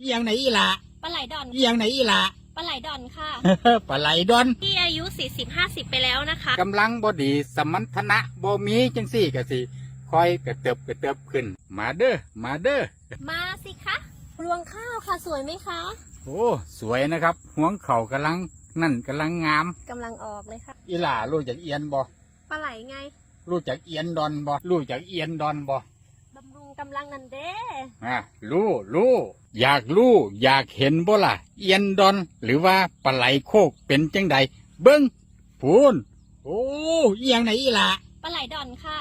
เอียงไหนอีหละปลาไหลดอนเอียงไหนอีหละปลาไหลดอนค่ะ ปลาไหลดอนที่อายุ 40-50 ไปแล้วนะคะกำลังบดีสมรรถนะบ่มีจังสี่กะสิคอยกระเติบกระเติบขึ้น มาเด้อมาเด้อมาสิคะรวงข้าวค่ะสวยไหมคะ โอ้สวยนะครับห่วงเข่ากำลังนั่นกำลังงามกำลังออกเลยค่ะอีหล่ารู้จักเอียนบ่ปลาไหลไง รู้จักเอียนดอนบ่รู้จักเอียนดอนบ่บำรุงกำลังนันเด้อะรู้รู้ อยากรู้อยากเห็นบ่ล่ะ เอียนดอนหรือว่าปลาไหลโคกเป็นจังใดเบิ้งพูนโอ้เอียงไหนอีหล่ะปลาไหลดอนค่ะ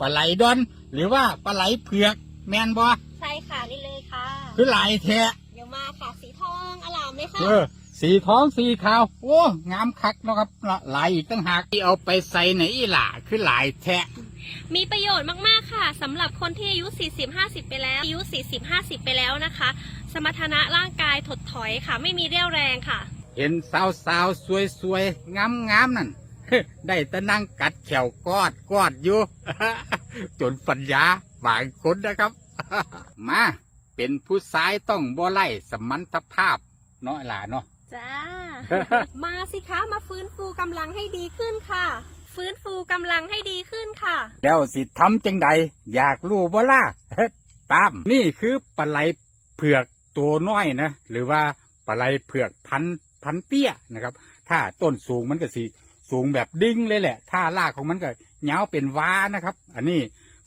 ปลาไหลดอน หรือว่าปลาไหลเผือก แมนบ่ใช่ค่ะนี่เลยค่ะ คือหลายแท้เดี๋ยวมาค่ะสีทองอลามเลยค่ะเออสีท้องสีขาว โอ้ งามคักเนาะครับละหลายอีกตั้งหากที่เอาไปใส่ไหนอีหล่ะ คือหลายแท้ มีประโยชน์มากๆค่ะสำหรับคนที่อายุ 40-50 ไปแล้วอายุ 40-50 ไปแล้วนะคะ สมรรถนะร่างกายถดถอยค่ะ ไม่มีเรี่ยวแรงค่ะ เห็นสาวสาวสวยสวยงามงามๆนั่นได้แต่นั่งกัดแขวกอดกอดอยู่ จนปัญญาบางคนนะครับ มาเป็นผู้ชายต้องบ่ไล่สมรรถภาพเนาะหล่ะเนาะจ้า มาสิคะ มาฟื้นฟูกำลังให้ดีขึ้นค่ะ ฟื้นฟูกำลังให้ดีขึ้นค่ะ แล้วสิทำจังใด อยากรู้บ่ล่ะตามนี่คือปลาไหลเผือกตัวน้อยนะ หรือว่าปลาไหลเผือกพันพันเตี้ยนะครับ ถ้าต้นสูงมันก็สิสูงแบบดิ้งเลยแหละ ถ้ารากของมันก็เหงาเป็นว้านะครับ อันนี้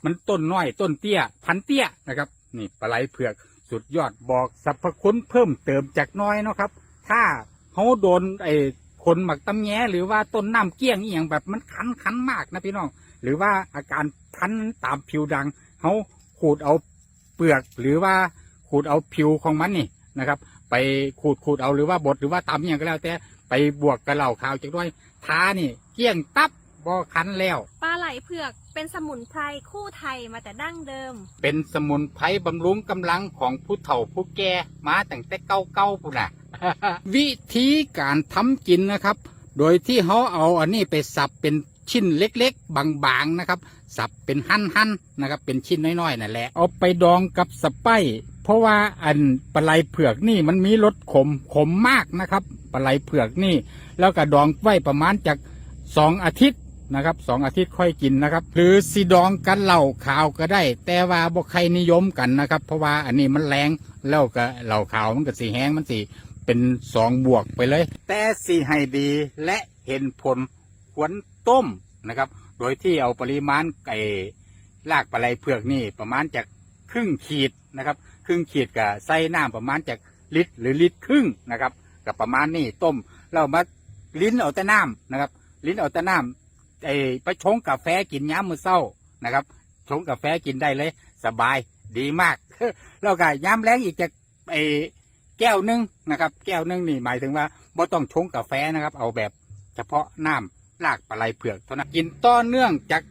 มันต้นน้อยต้นเตี้ย พันเตี้ยนะครับ นี่ปลาไหลเผือกสุดยอดบอกสรรพคุณเพิ่มเติมจากน้อยเนาะครับ ถ้าเขาโดนไอ้ คนหมักตำแยหรือว่าต้นน้ำเกี้ยงอหย่างแบบมันคันคันมากนะพี่น้องหรือว่าอาการพันตามผิวดังเขาขูดเอาเปลือกหรือว่าขูดเอาผิวของมันนี่นะครับ ไปขูดขูดเอาหรือว่าบดหรือว่าตำอย่างก็แล้วแต่ไปบวกกับเหล่าขาวจากด้วยทานี่เกี้ยงตับ บ่คันแล้ว ปลาไหลเผือกเป็นสมุนไพรคู่ไทยมาแต่ดั้งเดิม เป็นสมุนไพรบำรุงกำลังของผู้เฒ่าผู้แก่มาตั้งแต่เก่าๆปุ่นน่ะ วิธีการทำกินนะครับ โดยที่เขาเอาอันนี้ไปสับเป็นชิ้นเล็กๆ บางๆนะครับ สับเป็นหั่นๆนะครับ เป็นชิ้นน้อยๆนั่นแหละ เอาไปดองกับสไปซ์เพราะว่าอันปลาไหลเผือกนี่มันมีรสขมขมมากนะครับปลาไหลเผือกนี่ แล้วก็ดองไว้ประมาณจากสองอาทิตย์ นะครับสองอาทิตย์ค่อยกินนะครับ หรือสีดองกันเหล่าขาวก็ได้ แต่ว่าบ่ใครนิยมกันนะครับ เพราะว่าอันนี้มันแรงแล้วก็เหล่าขาวมันก็สีแห้งมันสีเป็นสองบวกไปเลย แต่สีให้ดีและเห็นผลควรต้มนะครับ โดยที่เอาปริมาณไก่ลากปลาไหลเผือกนี่ประมาณจากครึ่งขีดนะครับ ครึ่งขีดกับใส่น้ำประมาณจากลิตรหรือลิตรครึ่งนะครับกับประมาณนี้ต้มเรามาลิ้นเอาแต่น้ำนะครับ ลิ้นเอาแต่น้ำ ไอ้ไปชงกาแฟกินย้ำมือเศร้านะครับ ชงกาแฟกินได้เลย สบายดีมาก แล้วก็ย้ำแรงอีกจากไอ้แก้วนึงนะครับ แก้วนึงนี่หมายถึงว่าบ่ต้องชงกาแฟนะครับ เอาแบบเฉพาะน้ำลากปลาไหลเผือกเท่านั้นกินต่อเนื่องจาก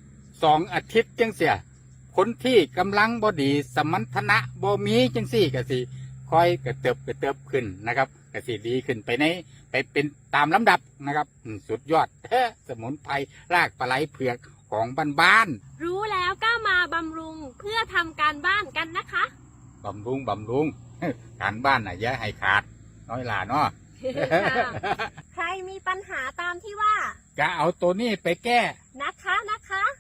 สองอาทิตย์จังเสียคนที่กำลังบอดีสมรรถนะบ่มีจังสี่ก็สิคอยกระเติบกระเติบขึ้นนะครับ ก็สิดีขึ้นไปในไปเป็นตามลำดับนะครับอืมสุดยอดสมุนไพรรากปลาไหลเผือกของบ้านรู้แล้วก็มาบำรุงเพื่อทำการบ้านกันนะคะๆบำรุงบำรุงการบ้านน่ะอย่าให้ขาด น้อยหลาเนาะใครมีปัญหาตามที่ว่าก็เอาตัวนี้ไปแก้นะคะนะคะ